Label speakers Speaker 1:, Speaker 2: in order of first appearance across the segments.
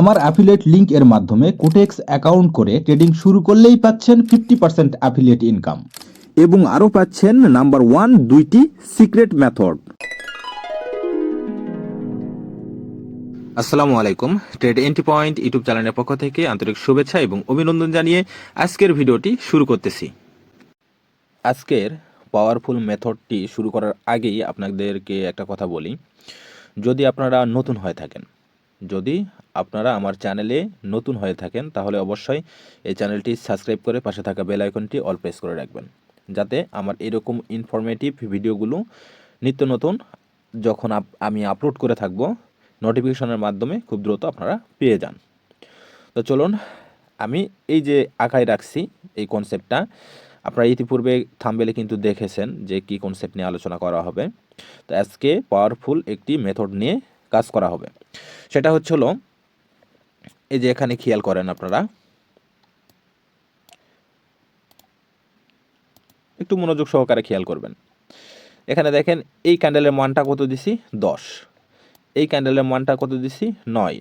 Speaker 1: আমার affiliate link এর মাধ্যমে কোটেক্স অ্যাকাউন্ট করে ট্রেডিং শুরু করলেই পাচ্ছেন ফিফটি পার্সেন্ট অ্যাফিলিয়েট ইনকাম এবং আরও পাচ্ছেন নাম্বার ওয়ান দুইটি সিক্রেট মেথড
Speaker 2: আসসালামু আলাইকুম। ট্রেড এন্ট্রি পয়েন্ট ইউটিউব চ্যানেলের পক্ষ থেকে আন্তরিক শুভেচ্ছা এবং অভিনন্দন জানিয়ে আজকের ভিডিওটি শুরু করতেছি। আজকের পাওয়ারফুল মেথডটি শুরু করার আগেই আপনাদেরকে একটা কথা বলি। যদি আপনারা নতুন হয়ে থাকেন যদি আপনারা আমার চ্যানেলে নতুন হয়ে থাকেন, তাহলে অবশ্যই এই চ্যানেলটি সাবস্ক্রাইব করে পাশে থাকা বেল আইকনটি অল প্রেস করে রাখবেন। যাতে আমার এরকম ইনফরমেটিভ ভিডিওগুলো নিত্য নতুন যখন আমি আপলোড করে থাকব নোটিফিকেশনের মাধ্যমে খুব দ্রুত আপনারা পেয়ে যান। তো চলুন, আমি এই যে আঁকায় রাখছি এই কনসেপ্টটা আপনারা ইতিপূর্বে থাম্বেলে কিন্তু দেখেছেন যে কি কনসেপ্ট নিয়ে আলোচনা করা হবে। তো আজকে পাওয়ারফুল একটি মেথড নিয়ে কাজ করা হবে। সেটা হচ্ছে হলো, এই যে এখানে খেয়াল করেন আপনারা। একটু মনোযোগ সহকারে খেয়াল করবেন। এখানে দেখেন, এই ক্যান্ডেলের মানটা কত দিছি? দশ। এই ক্যান্ডেলের মানটা কত দিছি? নয়।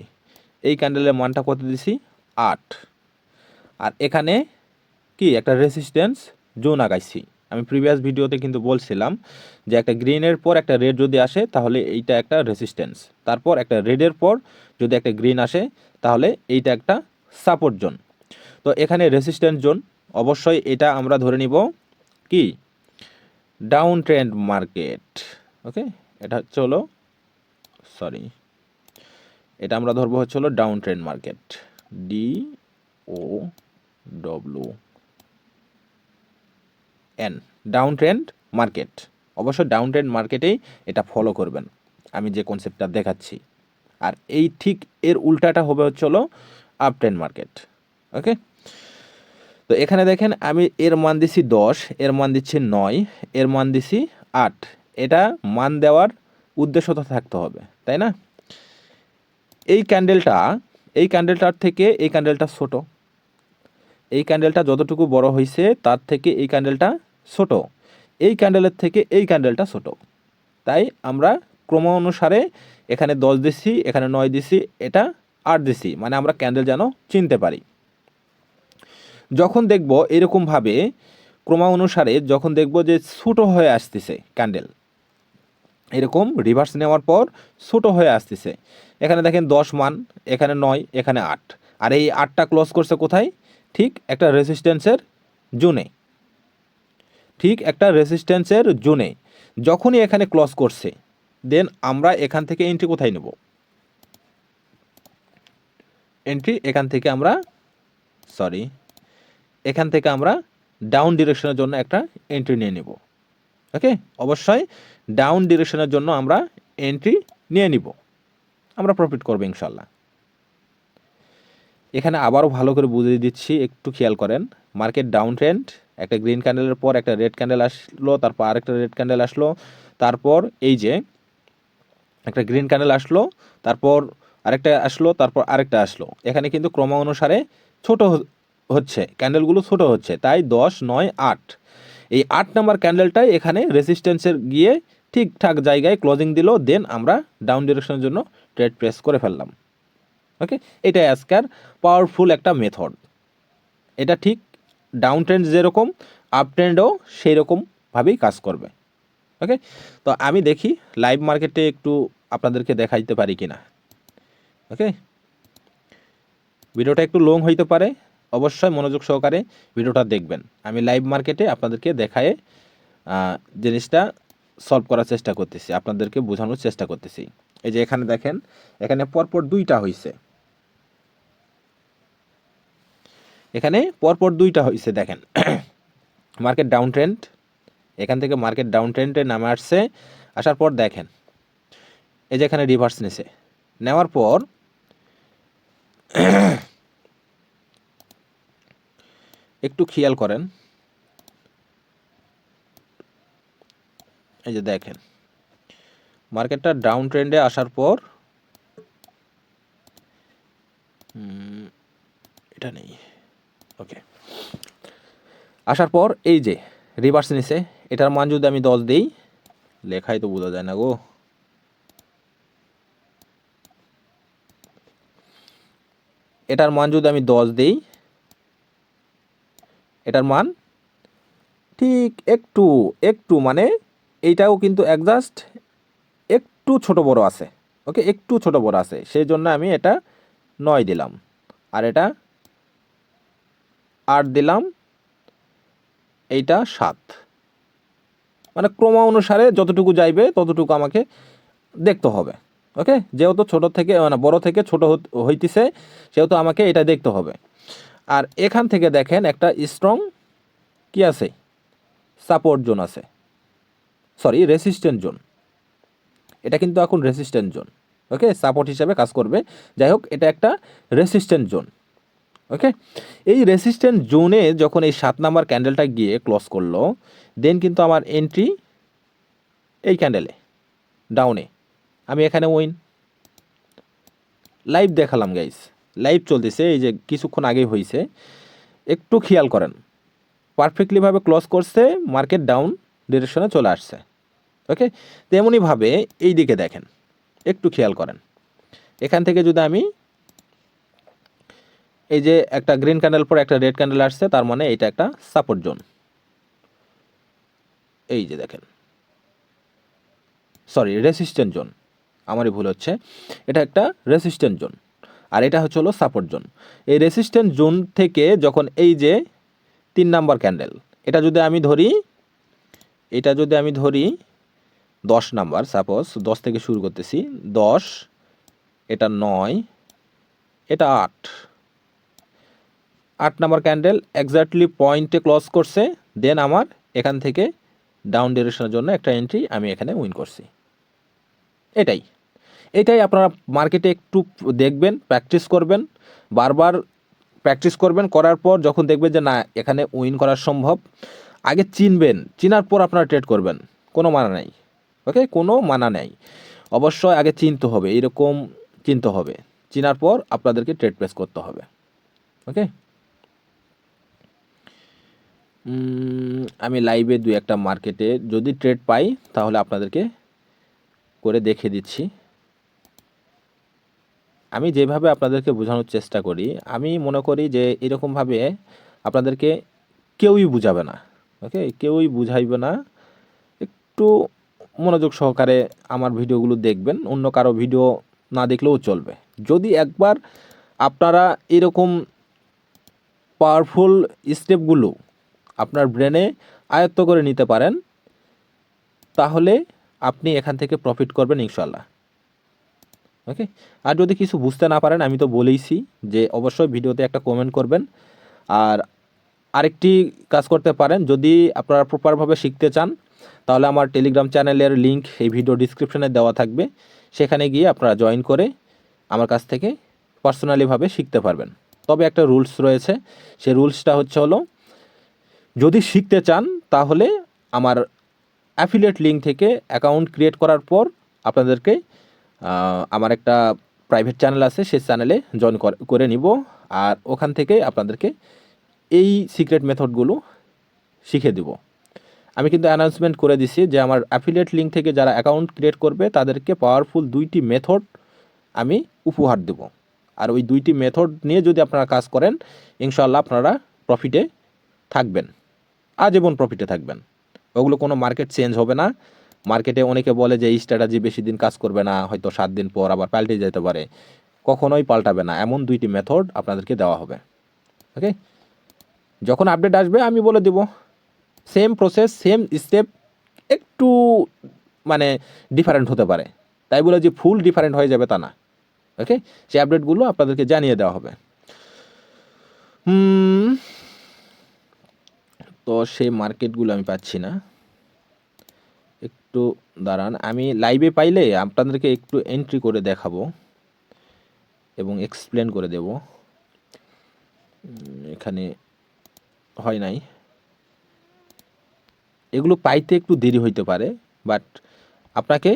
Speaker 2: এই ক্যান্ডেলের মানটা কত দিছি? আট। আর এখানে কি? একটা রেসিস্ট্যান্স জোন আগাইছি। আমি প্রিভিয়াস ভিডিওতে কিন্তু বলছিলাম যে একটা গ্রিনের পর একটা রেড যদি আসে, তাহলে এইটা একটা রেসিস্ট্যান্স তারপর একটা রেডের পর যদি একটা গ্রিন আসে, তাহলে এইটা একটা সাপোর্ট জোন তো এখানে রেসিস্ট্যান্স জোন অবশ্যই এটা আমরা ধরে নিব কি? ডাউন ট্রেন্ড মার্কেট ওকে এটা হচ্ছে হলো সরি এটা আমরা ধরবো হচ্ছে হলো down trend market D O W N down trend market অবশ্যই ডাউন ট্রেন্ড মার্কেটেই এটা ফলো করবেন। আমি যে কনসেপ্টটা দেখাচ্ছি। আর এই ঠিক এর উল্টাটা হবে হচ্ছে হলো আপ ট্রেন্ড মার্কেট ওকে তো এখানে দেখেন আমি এর মান দিছি দশ, এর মান দিচ্ছি নয়, এর মান দিছি আট। এটা মান দেওয়ার উদ্দেশ্য তো থাকতে হবে, তাই না? এই ক্যান্ডেলটা এই ক্যান্ডেলটার থেকে এই ক্যান্ডেলটা ছোট। এই ক্যান্ডেলটা যতটুকু বড় হয়েছে তার থেকে এই ক্যান্ডেলটা ছোট। এই ক্যান্ডেলের থেকে এই ক্যান্ডেলটা ছোট। তাই আমরা ক্রম অনুসারে এখানে দশ দিছি, এখানে নয় দিছি, এটা আট দিছি মানে আমরা ক্যান্ডেল যেন চিনতে পারি। যখন দেখব এরকমভাবে, ক্রমা অনুসারে যখন দেখব যে ছোটো হয়ে আসতেছে ক্যান্ডেল এরকম রিভার্স নেওয়ার পর ছোটো হয়ে আসতেছে। এখানে দেখেন দশ মান, এখানে নয়, এখানে আট। আর এই আটটা ক্লোজ করছে কোথায়? ঠিক একটা রেসিস্ট্যান্সের জোনে। ঠিক একটা রেসিস্ট্যান্সের জোনে, যখনই এখানে ক্লস করছে দেন আমরা এখান থেকে এন্ট্রি কোথায় নেব? এন্ট্রি এখান থেকে আমরা সরি এখান থেকে আমরা ডাউন ডিরেকশনের জন্য একটা এন্ট্রি নিয়ে নেব। ওকে অবশ্যই ডাউন ডিরেকশনের জন্য আমরা এন্ট্রি নিয়ে নিব। আমরা প্রফিট করব ইনশাল্লাহ এখানে আবারও ভালো করে বুঝিয়ে দিচ্ছি, একটু খেয়াল করেন। মার্কেট ডাউন ট্রেন্ড, একটা গ্রিন ক্যান্ডেলের পর একটা রেড ক্যান্ডেল আসলো, তারপর আরেকটা রেড ক্যান্ডেল আসলো, তারপর এই যে একটা গ্রিন ক্যান্ডেল আসলো, তারপর আরেকটা আসলো, তারপর আরেকটা আসলো। এখানে কিন্তু ক্রম অনুসারে ছোট হচ্ছে, ক্যান্ডেলগুলো ছোট হচ্ছে, তাই দশ, নয়, আট। এই আট নাম্বার ক্যান্ডেলটাই এখানে রেসিস্ট্যান্সের গিয়ে ঠিকঠাক জায়গায় ক্লোজিং দিল দেন আমরা ডাউন ডিরেকশনের জন্য ট্রেড প্রেস করে ফেললাম। ওকে এটাই আজকের পাওয়ারফুল একটা মেথড এটা ঠিক ডাউন ট্রেন্ড যেরকম আপ ট্রেন্ডও সেই রকমভাবেই কাজ করবে। ওকে তো আমি দেখি লাইভ মার্কেটে একটু আপনাদেরকে দেখাইতে পারি কিনা। ওকে ভিডিওটা একটু লং হইতে পারে, অবশ্যই মনোযোগ সহকারে ভিডিওটা দেখবেন। আমি লাইভ মার্কেটে আপনাদেরকে দেখায়ে জিনিসটা সলভ করার চেষ্টা করতেছি, আপনাদেরকে বোঝানোর চেষ্টা করতেছি। এই যে এখানে দেখেন, এখানে পরপর দুইটা হয়েছে এখানে পরপর দুইটা হয়েছে দেখেন। মার্কেট ডাউন ট্রেন্ড এখান থেকে মার্কেট ডাউন ট্রেন্ডে নামে আসছে। আসার পর দেখেন, এই যে এখানে রিভার্স নিছে। নেওয়ার পর একটু খেয়াল করেন। এই যে দেখেন মার্কেটটা ডাউন ট্রেন্ডে আসার পর এটা নেই। ওকে আসার পর এই যে রিভার্স নিছে, এটার মান যদি আমি দশ দিই, লেখাই তো বোঝা যায় না গো। এটার মান যদি আমি দশ দিই, এটার মান ঠিক একটু একটু মানে এইটাও কিন্তু অ্যাডজাস্ট একটু ছোট বড় আছে, ওকে? একটু ছোট বড় আছে। সেই জন্য আমি এটা নয় দিলাম। আর এটা আট দিলাম। এইটা সাত। মানে ক্রমা অনুসারে যতটুকু যাইবে, ততটুকু আমাকে দেখতে হবে, ওকে? যেহেতু ছোট থেকে মানে বড় থেকে ছোট হইতেছে, সেহেতু আমাকে এটা দেখতে হবে। আর এখান থেকে দেখেন একটা স্ট্রং কি আছে? সাপোর্ট জোন আছে। সরি রেসিস্ট্যান্ট জোন এটা কিন্তু এখন রেসিস্ট্যান্ট জোন ওকে সাপোর্ট হিসাবে কাজ করবে। যাই হোক, এটা একটা রেসিস্ট্যান্ট জোন ওকে এই রেসিস্ট্যান্ট জোনে যখন এই সাত নাম্বার ক্যান্ডেলটা গিয়ে ক্লোজ করল দেন কিন্তু আমার এন্ট্রি এই ক্যান্ডেলে ডাউনে আমি এখানে উইন লাইভ দেখালাম গাইস লাইভ চলতেছে, এই যে কিছুক্ষণ আগেই হয়েছে একটু খেয়াল করেন। পারফেক্টলিভাবে ক্লোজ করছে মার্কেট ডাউন ডিরেকশনে চলে আসছে। ওকে তেমনইভাবে এই দিকে দেখেন, একটু খেয়াল করেন। এখান থেকে যদি আমি এই যে একটা গ্রিন ক্যান্ডেল পর একটা রেড ক্যান্ডেল আসছে, তার মানে এটা একটা সাপোর্ট জোন এই যে দেখেন। সরি রেসিস্ট্যান্ট জোন আমারই ভুল হচ্ছে। এটা একটা রেসিস্ট্যান্ট জোন আর এটা হচ্ছে হলো সাপোর্ট জোন এই রেসিস্ট্যান্ট জোন থেকে যখন এই যে তিন নাম্বার ক্যান্ডেল এটা যদি আমি ধরি, এটা যদি আমি ধরি দশ নাম্বার সাপোজ দশ থেকে শুরু করতেছি, দশ, এটা নয়, এটা আট। আট নাম্বার ক্যান্ডেল এক্স্যাক্টলি পয়েন্টে ক্লোজ করছে দেন আমার এখান থেকে ডাউন ডিরেকশনের জন্য একটা এন্ট্রি আমি এখানে উইন করছি। এটাই। এটাই আপনারা মার্কেটে একটু দেখবেন প্র্যাকটিস করবেন, বারবার প্র্যাকটিস করবেন, করার পর যখন দেখবেন যে না, এখানে উইন করা সম্ভব, আগে চিনবেন, চিনার পর আপনারা ট্রেড করবেন, কোনো মানা নাই। ওকে? কোনো মানা নেই। অবশ্যই আগে চিনতে হবে, এরকম চিনতে হবে। চিনার পর আপনাদেরকে ট্রেড প্লেস করতে হবে। ওকে? আমি লাইভে দু একটা মার্কেটে যদি ট্রেড পাই, তাহলে আপনাদেরকে করে দেখে দিচ্ছি। আমি যেভাবে আপনাদেরকে বোঝানোর চেষ্টা করি, আমি মনে করি যে এরকমভাবে আপনাদেরকে কেউই বুঝাবে না। ওকে? কেউই বুঝাইবে না। একটু মনোযোগ সহকারে আমার ভিডিওগুলো দেখবেন, অন্য কারও ভিডিও না দেখলেও চলবে। যদি একবার আপনারা এরকম পাওয়ারফুল স্টেপগুলো আপনার ব্রেনে আয়ত্ত করে নিতে পারেন, তাহলে আপনি এখান থেকে প্রফিট করবেন ইনশাল্লাহ ওকে আর যদি কিছু বুঝতে না পারেন, আমি তো বলেইছি যে অবশ্যই ভিডিওতে একটা কমেন্ট করবেন। আর আরেকটি কাজ করতে পারেন, যদি আপনারা প্রপারভাবে শিখতে চান তাহলে আমার টেলিগ্রাম চ্যানেলের লিংক এই ভিডিও ডিসক্রিপশনে দেওয়া থাকবে। সেখানে গিয়ে আপনারা জয়েন করে আমার কাছ থেকে পার্সোনালিভাবে শিখতে পারবেন। তবে একটা রুলস রয়েছে, সে রুলসটা হচ্ছে হলো, যদি শিখতে চান তাহলে আমার অ্যাফিলিয়েট লিঙ্ক থেকে অ্যাকাউন্ট ক্রিয়েট করার পর আপনাদেরকে আমার একটা প্রাইভেট চ্যানেল আছে সেই চ্যানেলে জয়েন করে নিব। আর ওখান থেকে আপনাদেরকে এই সিক্রেট মেথডগুলো শিখে দিব। আমি কিন্তু অ্যানাউন্সমেন্ট করে দিছি যে আমার অ্যাফিলিয়েট লিঙ্ক থেকে যারা অ্যাকাউন্ট ক্রিয়েট করবে, তাদেরকে পাওয়ারফুল দুইটি মেথড আমি উপহার দেব। আর ওই দুইটি মেথড নিয়ে যদি আপনারা কাজ করেন ইনশাল্লাহ আপনারা প্রফিটে থাকবেন। আজীবন প্রফিটে থাকবেন। ওগুলো কোনো মার্কেট চেঞ্জ হবে না। মার্কেটে অনেকে বলে যে এই স্ট্র্যাটাজি বেশি দিন কাজ করবে না, হয়তো সাত দিন পর আবার পাল্টে যেতে পারে। কখনোই পাল্টাবে না। এমন দুইটি মেথড আপনাদেরকে দেওয়া হবে। ওকে যখন আপডেট আসবে, আমি বলে দেব। সেম প্রসেস সেম স্টেপ একটু মানে ডিফারেন্ট হতে পারে। তাই বলে যে ফুল ডিফারেন্ট হয়ে যাবে তা না। ওকে সেই আপডেটগুলো আপনাদেরকে জানিয়ে দেওয়া হবে। তো সেই মার্কেটগুলো আমি পাচ্ছি না। একটু দাঁড়ান, আমি লাইভে পাইলে আপনাদেরকে একটু এন্ট্রি করে দেখাবো এবং এক্সপ্লেন করে দেব। এখানে হয় নাই। এগুলো পাইতে একটু দেরি হইতে পারে বাট আপনাকে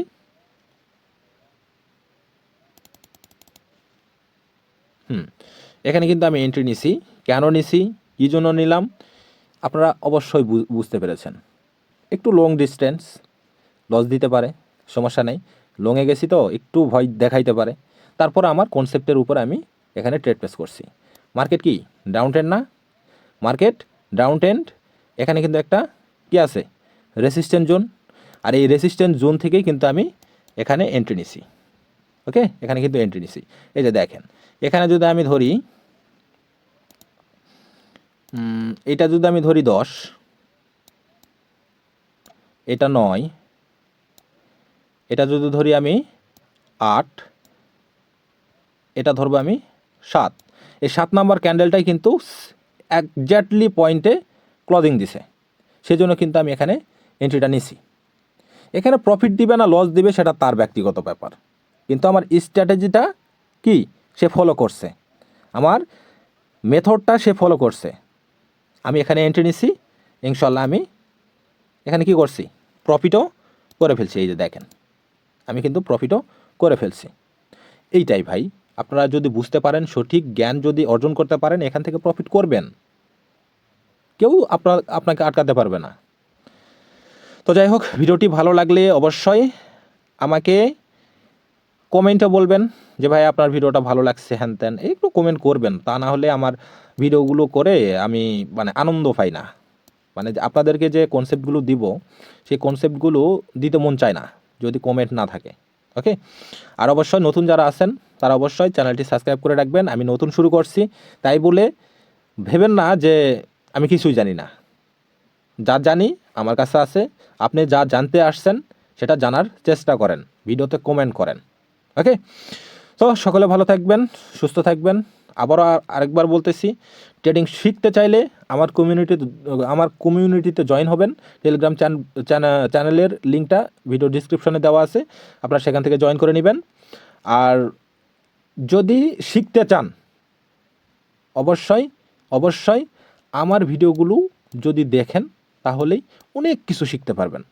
Speaker 2: হুম, এখানে কিন্তু আমি এন্ট্রি নিছি। কেন নিছি? কী জন্য নিলাম? আপনারা অবশ্যই বুঝতে পেরেছেন। একটু লং ডিস্টেন্স লস দিতে পারে, সমস্যা নেই। লংয়ে গেছি তো, একটু ভয় দেখাইতে পারে। তারপর আমার কনসেপ্টের উপর আমি এখানে ট্রেড প্লেস করছি। মার্কেট কি? ডাউন ট্রেন্ড না? মার্কেট ডাউন ট্রেন্ড এখানে কিন্তু একটা কি আছে? রেসিস্ট্যান্ট জোন আর এই রেসিস্ট্যান্ট জোন থেকেই কিন্তু আমি এখানে এন্ট্রি নিছি। ওকে এখানে কিন্তু এন্ট্রি নিছি। এই যে দেখেন, এখানে যদি আমি ধরি এটা যদি আমি ধরি দশ, এটা নয়, এটা যদি ধরি আমি আট, এটা ধরবো আমি সাত। এই সাত নাম্বার ক্যান্ডেলটাই কিন্তু একজ্যাক্টলি পয়েন্টে ক্লজিং দিছে। সেজন্য কিন্তু আমি এখানে এন্ট্রিটা নিছি। এখানে প্রফিট দিবে না লস দিবে, সেটা তার ব্যক্তিগত ব্যাপার। কিন্তু আমার স্ট্র্যাটেজিটা কি? সে ফলো করছে। আমার মেথডটা সে ফলো করছে। আমি এখানে এন্ট্রি নিছি ইনশাল্লাহ আমি এখানে কি করছি? প্রফিটও করে ফেলছি, এই যে দেখেন। আমি কিন্তু প্রফিটও করে ফেলছি। এইটাই ভাই, আপনারা যদি বুঝতে পারেন, সঠিক জ্ঞান যদি অর্জন করতে পারেন, এখান থেকে প্রফিট করবেন। কেউ আপনার আপনাকে আটকাতে পারবে না। তো যাই হোক, ভিডিওটি ভালো লাগলে অবশ্যই আমাকে কমেন্টে বলবেন যে, ভাই, আপনার ভিডিওটা ভালো লাগছে, হ্যান ত্যান। একটু কমেন্ট করবেন, তা না হলে আমার ভিডিওগুলো করে আমি মানে আনন্দ পাই না। মানে আপনাদেরকে যে কনসেপ্টগুলো দিব, সেই কনসেপ্টগুলো দিতে মন চায় না, যদি কমেন্ট না থাকে ওকে আর অবশ্যই নতুন যারা আছেন, তারা অবশ্যই চ্যানেলটি সাবস্ক্রাইব করে রাখবেন। আমি নতুন শুরু করছি, তাই বলে ভেবেন না যে আমি কিছুই জানি না। যা জানি আমার কাছে আছে, আপনি যা জানতে আসছেন, সেটা জানার চেষ্টা করেন, ভিডিওতে কমেন্ট করেন ওকে তো সকলে ভালো থাকবেন, সুস্থ থাকবেন। আবারও আর- আরেকবার বলতেছি ট্রেডিং শিখতে চাইলে আমার কমিউনিটি আমার কমিউনিটিতে জয়েন হবেন। টেলিগ্রাম চ্যানেলের লিঙ্কটা ভিডিও ডিসক্রিপশনে দেওয়া আছে, আপনারা সেখান থেকে জয়েন করে নেবেন। আর যদি শিখতে চান, অবশ্যই অবশ্যই আমার ভিডিওগুলো যদি দেখেন, তাহলেই অনেক কিছু শিখতে পারবেন।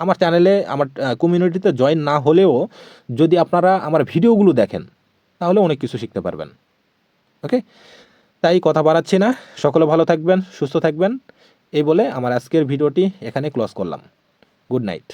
Speaker 2: আমার চ্যানেলে আমার কমিউনিটিতে জয়েন না হলেও যদি আপনারা আমার ভিডিওগুলো দেখেন, তাহলে অনেক কিছু শিখতে পারবেন। ওকে তাই কথা বাড়াচ্ছি না। সকলে ভালো থাকবেন, সুস্থ থাকবেন। এই বলে আমার আজকের ভিডিওটি এখানে ক্লোজ করলাম। Good night